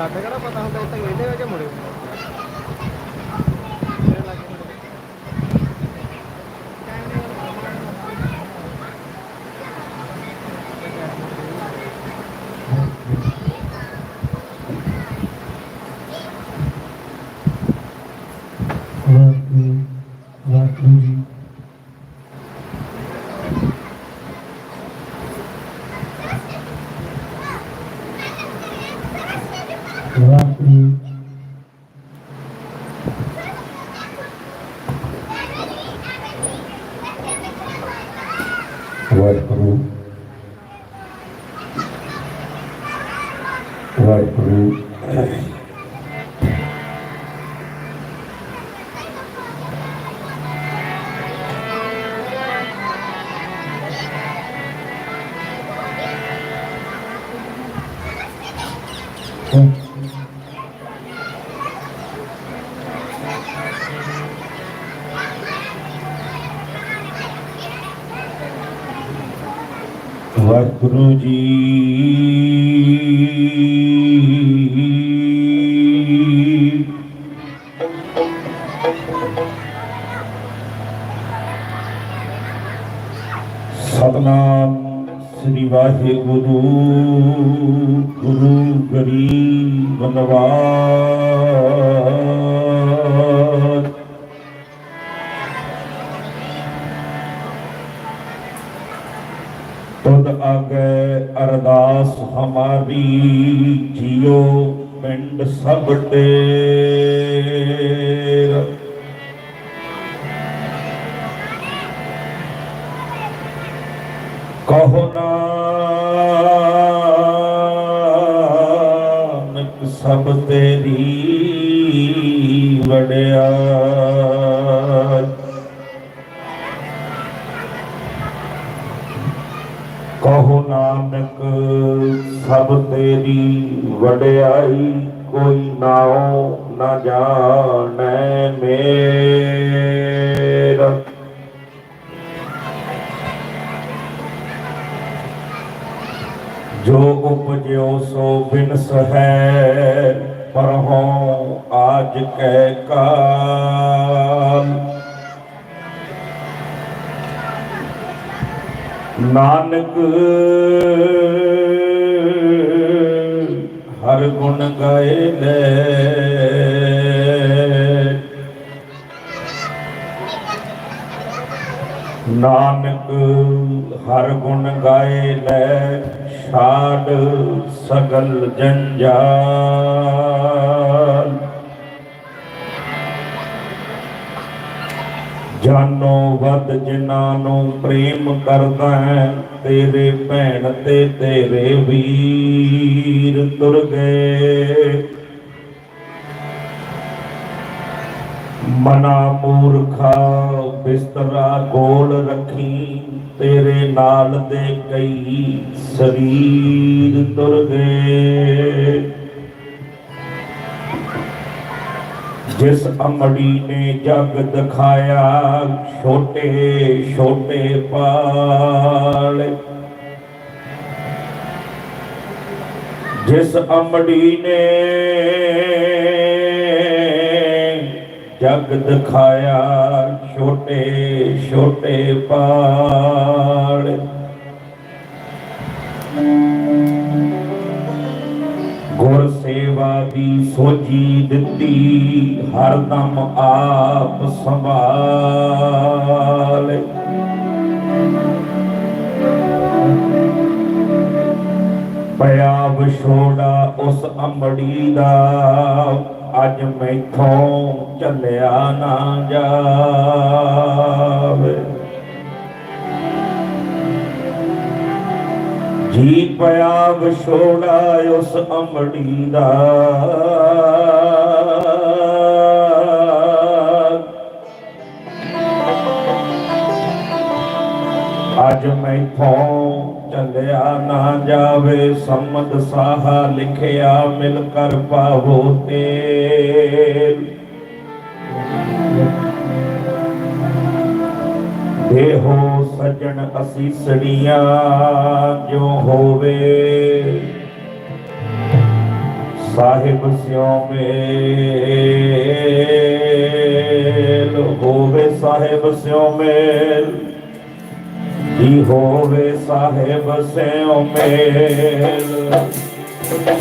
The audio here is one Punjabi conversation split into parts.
ਸਾਡੇ ਕਿਹੜਾ ਪਤਾ ਹੁੰਦਾ ਇੱਥੇ ਇਹਦੇ ਵਿੱਚ ਮੁੜੇ। ਵਾਹਿਗੁਰੂ ਵਾਹਿਗੁਰੂ ਵਾਹਿਗੁਰੂ ਵਾਹਿਗੁਰੂ ਜੀ ਤੁਧ ਅਰਦਾਸ ਹਮਾਰੀ ਜੀਓ ਪਿੰਡ ਸਭ ਟੇਰ ਕਹੋ ਨਾਨਕ, ਸਭ ਤੇਰੀ ਵਡਿਆਈ ਕੋਈ ਨਾਉ ਨਾ ਜਾਣੈ ਮੇਰਾ। ਜੋ ਉਪਜਿਓ ਸੋ ਬਿਨਸ ਹੈ ਪਰਹੋਂ ਆਜ ਕੈ ਕਾਲ। ਨਾਨਕ ਹਰ ਗੁਣ ਗਾਏ ਲੈ। ਨਾਨਕ ਹਰ ਗੁਣ ਗਾਏ ਲੈ ਛਾੜ ਸਗਲ ਜੰਜਾਲ। ਜਾਨੋ ਵਦ ਜਿਨ੍ਹਾਂ ਨੂੰ ਪ੍ਰੇਮ ਕਰਦਾ ਹੈ, ਤੇਰੇ ਭੈਣ ਤੇ ਤੇਰੇ ਵੀਰ ਤੁਰ ਗਏ ਮਨਾ ਮੂਰਖਾ, ਬਿਸਤਰਾ ਗੋਲ ਰੱਖੀ, ਤੇਰੇ ਨਾਲ ਦੇ ਕਈ ਸਰੀਰ ਤੁਰ ਗਏ ਜਿਸ ਅਮੜੀ ਨੇ ਜਗ ਦਿਖਾਇਆ, ਛੋਟੇ ਛੋਟੇ ਪਾਲੇ। ਜਿਸ ਅਮੜੀ ਨੇ ਜਗ ਦਿਖਾਇਆ, ਛੋਟੇ ਛੋਟੇ ਪਾਲੇ। ਸੇਵਾ ਦੀ ਸੋਝੀ ਦਿੱਤੀ ਹਰਦਮ ਆਪ ਸੰਭਾਲ। ਪਿਆ ਵਿਛੋੜਾ ਉਸ ਅੰਬੜੀ ਦਾ, ਅੱਜ ਮੈਥੋਂ ਚੱਲਿਆ ਨਾ ਜਾਵੇ। ਹੀ ਪਿਆ ਵਿਛੋੜਾ ਉਸ ਅੰਬੜੀ ਦਾ। ਅੱਜ ਮੈਂ ਮੈਥੋਂ ਚੱਲਿਆ ਨਾ ਜਾਵੇ ਸੰਮਤ ਸਾਹਾ, ਲਿਖਿਆ ਮਿਲ ਕਰ ਪਾਵੋ ਤੇ ਦੇਹੋ ਸਜਣ ਅਸੀਸੜੀਆਂ ਜੋ ਹੋਵੇ? ਸਾਹਿਬ ਸਿਉ ਮੇਲ ਹੋਵੇ ਸਾਹਿਬ ਸਿਉ ਮੇਲ। ਜੀ ਹੋਵੇ ਸਾਹਿਬ ਸਿਉ ਮੇਲ?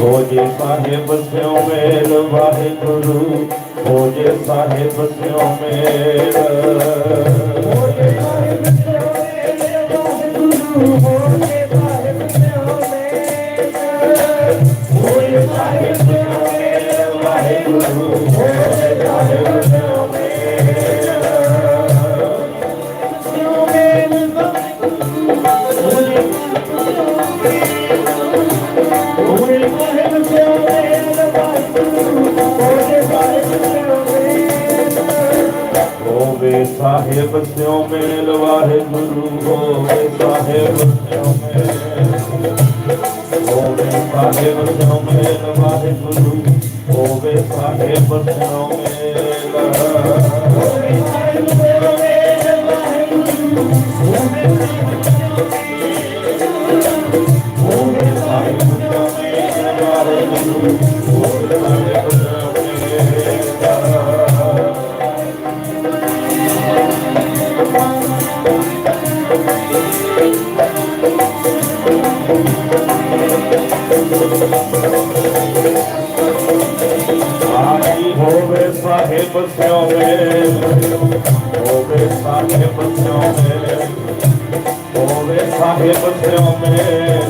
ਹੋ ਜੇ ਸਾਹਿਬ ਸਿਉ ਮੇਲ, ਵਾਹਿਗੁਰੂ ਹੋ ਜੇ ਸਾਹਿਬ ਸਿਉ ਮੇਲ। Oh, భాగ్యవన్ బ్రహ్మణ వాసి ਸਾਹਿਬ ਸਿਉ ਮੇਲ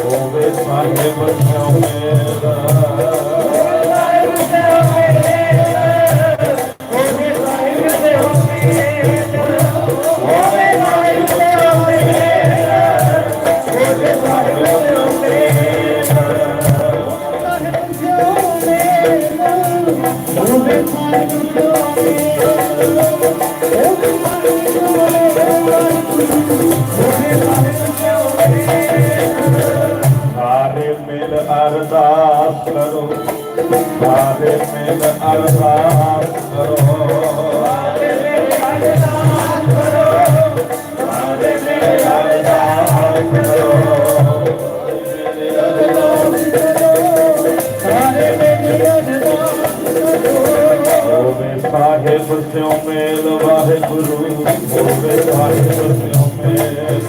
ਹੋਵੇ ਸਾਹਿਬ ਸਿਉ ਮੇਲ। ਸਾਰੇ मेल अरदास करो सारे मेल अरदास करो ਸਾਹਿਬ ਸਿਉ ਮੇਲ, ਵਾਹਿਗੁਰੂ ਹੋਵੇ ਸਾਹਿਬ ਸਿਉ ਮੇਲ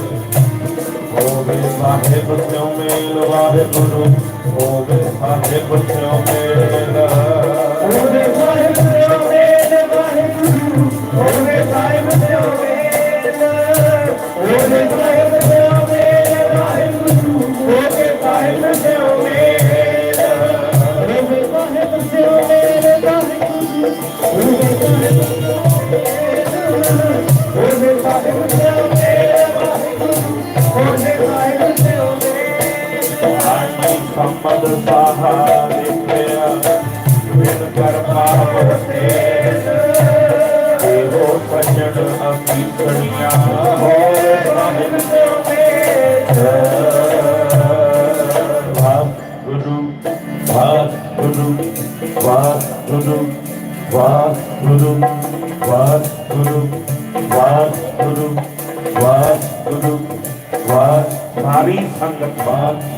ਹੋਵੇ ਸਾਹਿਬ ਸਿਉ ਮੇਲ, ਵਾਹਿਗੁਰੂ ਹੋਵੇ ਸਾਹਿਬ ਸਿਉ ਮੇਲ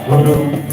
Guru,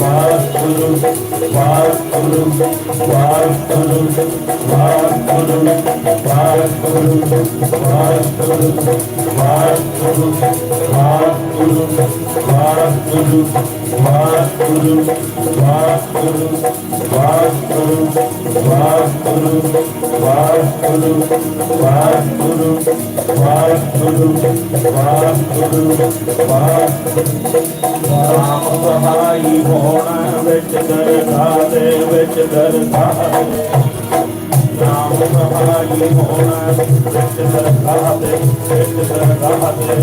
వాక్కులు వాక్కులు వాక్కులు వాక్కులు వాక్కులు వాక్కులు వాక్కులు ਵਾਹਿਗੁਰੂ ਵਾਹਿਗੁਰੂ ਵਾਹਿਗੁਰੂ ਵਾਹਿਗੁਰੂ ਵਾਹਿਗੁਰੂ ਵਾਹਿਗੁਰੂ ਵਾਹਿਗੁਰੂ ਵਾਹਿਗੁਰੂ ਵਾਹਿਗੁਰੂ ਵਾਹਿਗੁਰੂ ਵਾਹਿਗੁਰੂ ਨਾਮ ਸਹਾਈ ਹੋਣਾ ਵਿੱਚ ਦਰਗਾਹ ਦੇ ਵਿੱਚ ਦਰਗਾਹ। ਨਾਮ ਹਰੀ ਹੋਣ ਵਿੱਚ ਸਰਗਾਹਤੇ ਵਿੱਚ ਸਰਗਾਹਤੇ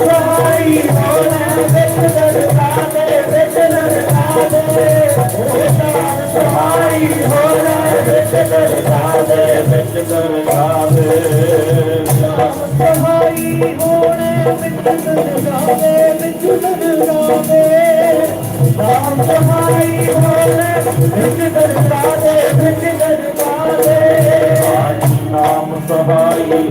ਨਾਮ ਹਰੀ ਹੋਣ ਵਿੱਚ ਸਰਗਾਹਤੇ ਵਿੱਚ ਸਰਗਾਹਤੇ ਹਰੀ ਹੋਣ ਵਿੱਚ ਸਰਗਾਹਤੇ ਵਿੱਚ ਸਰਗਾਹਤੇ ਹਰੀ ਹੋਣ ਵਿੱਚ ਸਰਗਾਹਤੇ ਵਿੱਚ ਸਰਗਾਹਤੇ ਨਾਮ ਹਰੀ ਹੋਣ ਵਿੱਚ ਸਰਗਾਹਤੇ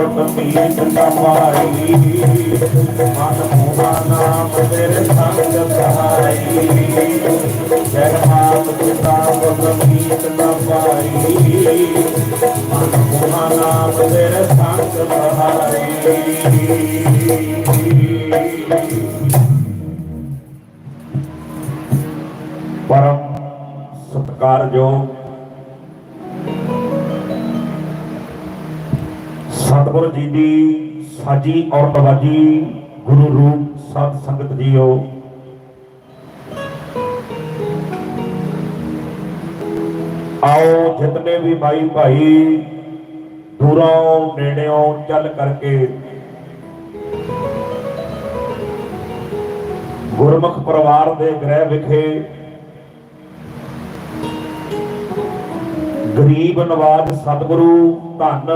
ਪਿਤਾ ਸੁਤ ਮੀਤ ਮਨ ਮੋਹਾ ਨਾਮ ਤੇਰੇ ਸੰਗ ਸਹਾਈ ਜੈ ਮਾਤ ਪਿਤਾ ਸੁਤ ਮੀਤ ਕਮਾਈ ਮਨ ਮੋਹਾ ਨਾਮ ਤੇਰੇ ਸੰਗ ਸਹਾਈ ਪਰਮ ਸਤਿਕਾਰਯੋਗ ਸਾਜੀ ਔਰ ਨਵਾਜੀ ਗੁਰੂ ਰੂਪ ਸਤ ਸੰਗਤ ਜੀਓ। ਆਓ ਜਿਤਨੇ ਵੀ ਭਾਈ ਭਾਈ, ਦੂਰੋਂ ਨੇੜਿਓਂ ਚੱਲ ਕਰਕੇ। ਗੁਰਮੁਖ ਪਰਿਵਾਰ ਦੇ ਗ੍ਰਹਿ ਵਿਖੇ ਗਰੀਬ ਨਵਾਜ ਸਤਿਗੁਰੂ ਧੰਨ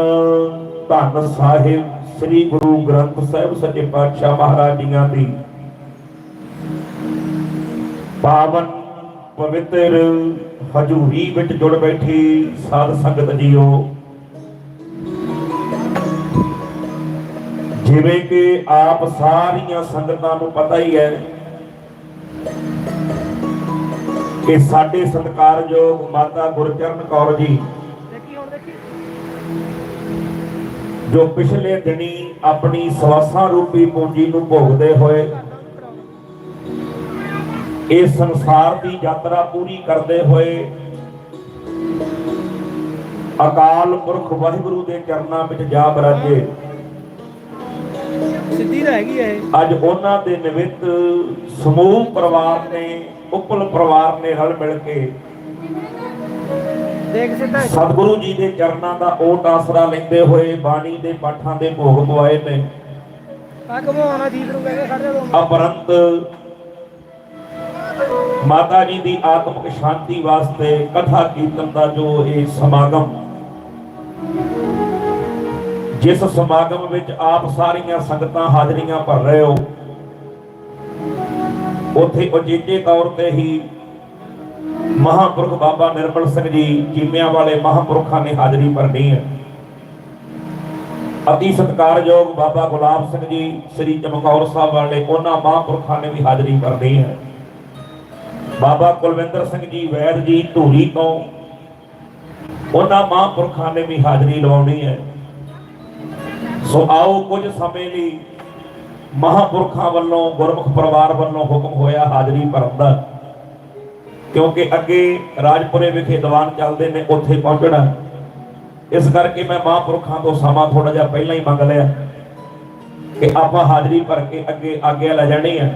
ਧੰਨ ਸਾਹਿਬ ਸ੍ਰੀ ਗੁਰੂ ਗ੍ਰੰਥ ਸਾਹਿਬ ਸੱਚੇ ਪਾਤਸ਼ਾਹ ਮਹਾਰਾਜ ਜੀਆਂ ਦੀ ਪਾਵਨ ਪਵਿੱਤਰ ਹਜੂਰੀ ਵਿੱਚ ਜੁੜ ਬੈਠੀ ਸਾਧ ਸੰਗਤ ਜੀਓ, ਜਿਵੇਂ ਕਿ ਆਪ ਸਾਰੀਆਂ ਸੰਗਤਾਂ ਨੂੰ ਪਤਾ ਹੀ ਹੈ ਕਿ ਸਾਡੇ ਸਤਿਕਾਰਯੋਗ ਮਾਤਾ ਗੁਰਚਰਨ ਕੌਰ ਜੀ ਜੋ ਪਿਛਲੇ ਦਿਨੀ ਆਪਣੀ ਸਵਾਸਾਂ ਰੂਪੀ ਪੂੰਜੀ ਨੂੰ ਭੋਗਦੇ ਹੋਏ ਇਹ ਸੰਸਾਰ ਦੀ ਯਾਤਰਾ ਪੂਰੀ ਕਰਦੇ ਹੋਏ ਅਕਾਲ ਪੁਰਖ ਵਾਹਿਗੁਰੂ ਦੇ ਚਰਨਾਂ ਵਿੱਚ ਜਾ ਬਰਾਜੇ ਸਿੱਧੀ ਤਾਂ ਹੈਗੀ ਆ ਇਹ ਅੱਜ ਉਹਨਾਂ ਦੇ ਨਿਮਿਤ ਸਮੂਹ ਪਰਿਵਾਰ ਨੇ ਉਪਲ ਪਰਿਵਾਰ ਨੇ ਰਲ ਮਿਲ ਕੇ ਹੈ। ਸਤਿਗੁਰੂ ਜੀ ਦੇ ਚਰਨਾਂ ਦਾ ਓਟ ਆਸਰਾ ਲੈਂਦੇ ਹੋਏ ਬਾਣੀ ਦੇ ਪਾਠਾਂ ਦੇ ਭੋਗ ਪਵਾਏ ਨੇ। ਅਪਰੰਤ ਮਾਤਾ ਜੀ ਦੀ ਆਤਮਿਕ ਸ਼ਾਂਤੀ ਵਾਸਤੇ ਕਥਾ ਕੀਰਤਨ ਦਾ ਜੋ ਇਹ ਸਮਾਗਮ ਜਿਸ ਸਮਾਗਮ ਵਿੱਚ ਆਪ ਸਾਰੀਆਂ ਸੰਗਤਾਂ ਹਾਜ਼ਰੀਆਂ ਭਰ ਰਹੇ ਹੋ ਉੱਥੇ ਉਚੇਚੇ ਤੌਰ ਤੇ ਹੀ ਮਹਾਂਪੁਰਖ ਬਾਬਾ ਨਿਰਮਲ ਸਿੰਘ ਜੀ ਚੀਮਿਆਂ ਵਾਲੇ ਮਹਾਂਪੁਰਖਾਂ ਨੇ ਹਾਜ਼ਰੀ ਭਰਨੀ ਹੈ। ਅਤੀ ਸਤਿਕਾਰਯੋਗ ਬਾਬਾ ਗੁਲਾਬ ਸਿੰਘ ਜੀ, ਸ੍ਰੀ ਚਮਕੌਰ ਸਾਹਿਬ ਵਾਲੇ ਉਹਨਾਂ ਮਹਾਂਪੁਰਖਾਂ ਨੇ ਵੀ ਹਾਜ਼ਰੀ ਭਰਨੀ ਹੈ। ਬਾਬਾ ਕੁਲਵਿੰਦਰ ਸਿੰਘ ਜੀ ਵੈਦ ਜੀ ਧੂਰੀ ਤੋਂ ਉਹਨਾਂ ਮਹਾਂਪੁਰਖਾਂ ਨੇ ਵੀ ਹਾਜ਼ਰੀ ਲਵਾਉਣੀ ਹੈ। ਸੋ ਆਓ ਕੁਝ ਸਮੇਂ ਲਈ ਮਹਾਂਪੁਰਖਾਂ ਵੱਲੋਂ, ਗੁਰਮੁਖ ਪਰਿਵਾਰ ਵੱਲੋਂ ਹੁਕਮ ਹੋਇਆ ਹਾਜ਼ਰੀ ਭਰਨ ਦਾ। ਕਿਉਂਕਿ ਅੱਗੇ ਰਾਜਪੁਰੇ ਵਿਖੇ ਦੀਵਾਨ ਚੱਲਦੇ ਨੇ, ਉੱਥੇ ਪਹੁੰਚਣਾ। ਇਸ ਕਰਕੇ ਮੈਂ ਮਹਾਂਪੁਰਖਾਂ ਤੋਂ ਸਮਾਂ ਥੋੜਾ ਜਿਹਾ ਪਹਿਲਾਂ ਹੀ ਮੰਗ ਲਿਆ ਕਿ ਆਪਾਂ ਹਾਜ਼ਰੀ ਭਰ ਕੇ ਅੱਗੇ ਆਗਿਆ ਲੈ ਜਾਣੀ ਹੈ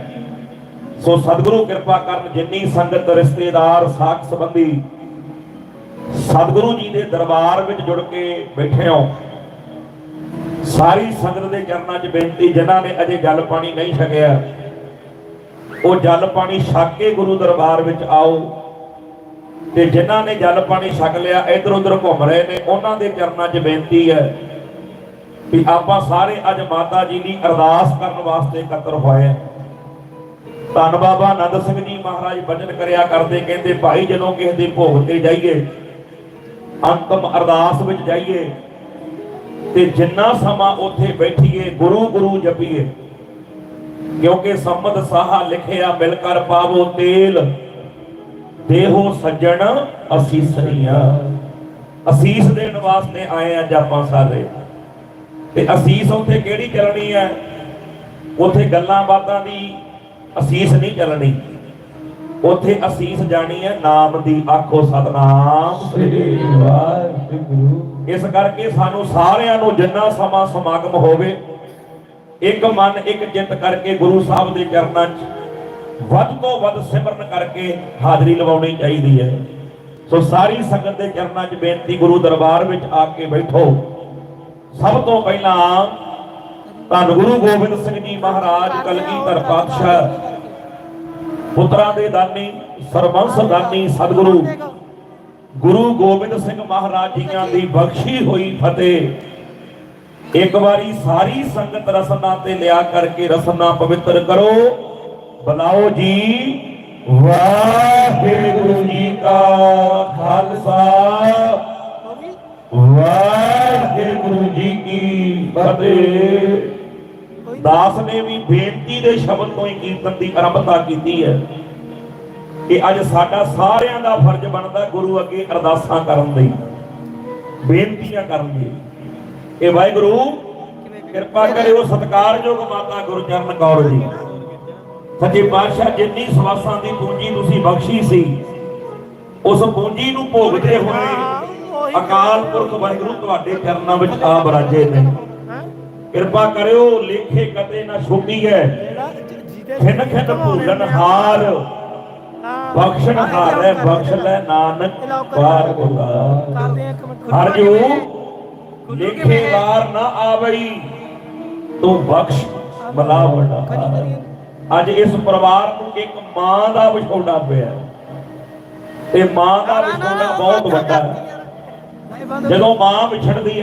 ਸੋ ਸਤਿਗੁਰੂ ਕਿਰਪਾ ਕਰਨ ਜਿੰਨੀ ਸੰਗਤ, ਰਿਸ਼ਤੇਦਾਰ, ਸਾਖ ਸੰਬੰਧੀ ਸਤਿਗੁਰੂ ਜੀ ਦੇ ਦਰਬਾਰ ਵਿੱਚ ਜੁੜ ਕੇ ਬੈਠੇ ਹੋ। ਸਾਰੀ ਸੰਗਤ ਦੇ ਚਰਨਾਂ 'ਚ ਬੇਨਤੀ, ਜਿਨ੍ਹਾਂ ਨੇ ਅਜੇ ਜਲ ਪਾਣੀ ਨਹੀਂ ਛਕਿਆ ਉਹ ਜਲ ਪਾਣੀ ਛਕ ਕੇ ਗੁਰੂ ਦਰਬਾਰ ਵਿੱਚ ਆਓ। ਤੇ ਜਿਨ੍ਹਾਂ ਨੇ ਜਲ ਪਾਣੀ ਛਕ ਲਿਆ, ਇਧਰ ਉਧਰ ਘੁੰਮ ਰਹੇ ਨੇ, ਉਹਨਾਂ ਦੇ ਚਰਨਾਂ 'ਚ ਬੇਨਤੀ ਹੈ ਵੀ ਆਪਾਂ ਸਾਰੇ ਅੱਜ ਮਾਤਾ ਜੀ ਦੀ ਅਰਦਾਸ ਕਰਨ ਵਾਸਤੇ ਇਕੱਤਰ ਹੋਏ ਹਾਂ। ਧੰਨ ਬਾਬਾ ਆਨੰਦ ਸਿੰਘ ਜੀ ਮਹਾਰਾਜ ਬਚਨ ਕਰਿਆ ਕਰਦੇ, ਕਹਿੰਦੇ, ਭਾਈ, ਜਦੋਂ ਕਿਸੇ ਦੇ ਭੋਗ ਤੇ ਜਾਈਏ, ਅੰਤਮ ਅਰਦਾਸ ਵਿੱਚ ਜਾਈਏ, ਤੇ ਜਿੰਨਾ ਸਮਾਂ ਉੱਥੇ ਬੈਠੀਏ ਗੁਰੂ ਗੁਰੂ ਜਪੀਏ ਕਿਉਂਕਿ ਸੰਮਤ ਸਾਹਾ ਲਿਖਿਆ ਮਿਲ ਕਰ ਪਾਵੋ ਤੇਲ। ਦੇਹੋ ਸੱਜਣ ਅਸੀਸਰੀਆਂ ਅਸੀਸ ਦੇਣ ਵਾਸਤੇ ਆਏ ਆ ਜਾਪਾਂ ਸਾਰੇ ਤੇ ਅਸੀਸ ਉੱਥੇ ਕਿਹੜੀ ਚੱਲਣੀ ਹੈ? ਉੱਥੇ ਗੱਲਾਂ ਬਾਤਾਂ ਦੀ ਅਸੀਸ ਨਹੀਂ ਚੱਲਣੀ। ਉੱਥੇ ਅਸੀਸ ਜਾਣੀ ਹੈ ਨਾਮ ਦੀ ਆਖੋ ਸਤਨਾਮ। ਸ੍ਰੀ ਵਾਹਿਗੁਰੂ। ਇਸ ਕਰਕੇ ਸਾਨੂੰ ਸਾਰਿਆਂ ਨੂੰ ਜਿੰਨਾ ਸਮਾਂ ਸਮਾਗਮ ਹੋਵੇ ਇੱਕ ਮਨ ਇੱਕ ਚਿੱਤ ਕਰਕੇ ਗੁਰੂ ਸਾਹਿਬ ਦੇ ਚਰਨਾਂ 'ਚ ਵੱਧ ਤੋਂ ਵੱਧ ਸਿਮਰਨ ਕਰਕੇ ਹਾਜ਼ਰੀ ਲਵਾਉਣੀ ਚਾਹੀਦੀ ਹੈ। ਸੋ ਸਾਰੀ ਸੰਗਤ ਦੇ ਚਰਨਾਂ 'ਚ ਬੇਨਤੀ ਗੁਰੂ ਦਰਬਾਰ ਵਿੱਚ ਆ ਕੇ ਬੈਠੋ। ਸਭ ਤੋਂ ਪਹਿਲਾਂ ਧੰਨ ਗੁਰੂ ਗੋਬਿੰਦ ਸਿੰਘ ਜੀ ਮਹਾਰਾਜ ਕਲਗੀਧਰ ਪਾਤਸ਼ਾਹ ਪੁੱਤਰਾਂ ਦੇ ਦਾਨੀ ਸਰਬੰਸ ਦਾਨੀ ਸਤਿਗੁਰੂ। ਗੁਰੂ ਗੋਬਿੰਦ ਸਿੰਘ ਮਹਾਰਾਜ ਜੀਆਂ ਦੀ ਬਖਸ਼ੀ ਹੋਈ ਫਤਿਹ। ਇੱਕ ਵਾਰੀ ਸਾਰੀ ਸੰਗਤ ਰਸਨਾ ਤੇ ਲਿਆ ਕਰਕੇ ਰਸਨਾ ਪਵਿੱਤਰ ਕਰੋ। ਬੁਲਾਓ ਜੀ। ਵਾਹਿਗੁਰੂ ਜੀ ਕਾ ਖਾਲਸਾ। ਵਾਹਿਗੁਰੂ ਜੀ ਕੀ ਫਤਿਹ। ਦਾਸ ਨੇ ਵੀ ਬੇਨਤੀ ਦੇ ਸ਼ਬਦ ਤੋਂ ਹੀ ਕੀਰਤਨ ਦੀ ਆਰੰਭਤਾ ਕੀਤੀ ਹੈ ਕਿ ਅੱਜ ਸਾਡਾ ਸਾਰਿਆਂ ਦਾ ਫਰਜ਼ ਬਣਦਾ ਗੁਰੂ ਅੱਗੇ ਅਰਦਾਸਾਂ ਕਰਨ ਲਈ ਬੇਨਤੀਆਂ ਕਰਨ ਲਈ ਇਹ ਵਾਹਿਗੁਰੂ, ਕਿਰਪਾ ਕਰਿਓ ਸਤਿਕਾਰਯੋਗ ਮਾਤਾ ਗੁਰਚਰਨ ਕੌਰ ਜੀ। ਸੱਚੇ ਪਾਤਸ਼ਾਹ, ਜਿੰਨੀ ਸਵਾਸਾਂ ਦੀ ਪੂੰਜੀ ਤੁਸੀਂ ਬਖਸ਼ੀ ਸੀ, ਉਸ ਪੂੰਜੀ ਨੂੰ ਭੋਗਦੇ ਹੋਏ ਅਕਾਲ ਪੁਰਖ ਵਾਹਿਗੁਰੂ ਤੁਹਾਡੇ ਚਰਨਾਂ ਵਿੱਚ ਆ ਬਰਾਜੇ ਨੇ। ਕਿਰਪਾ ਕਰਿਓ, ਲੇਖੇ ਕਦੇ ਨਾ ਛੁੱਟੀ ਹੈ ਖਿੰਨ ਖਿੰਨ ਭੂਲਨ ਹਾਰ, ਬਖਸ਼ਣ ਹਾਰੈ, ਬਖਸ਼ ਲੈ ਨਾਨਕ ਪਾਰ ਹੋਗਾ ਹਰ ਜੋ ਲੇਖੇ ਵਾਰ ਨਾ ਆਵਈ, ਤੂੰ ਬਖਸ਼ ਬਲਾ ਵੱਡਾ ਅੱਜ ਇਸ ਪਰਿਵਾਰ ਨੂੰ ਇੱਕ ਮਾਂ ਦਾ ਵਿਛੋੜਾ ਪਿਆ। ਤੇ ਮਾਂ ਦਾ ਵਿਛੋੜਾ ਬਹੁਤ ਵੱਡਾ ਹੈ। ਜਦੋਂ ਮਾਂ ਵਿਛੜਦੀ ਹੈ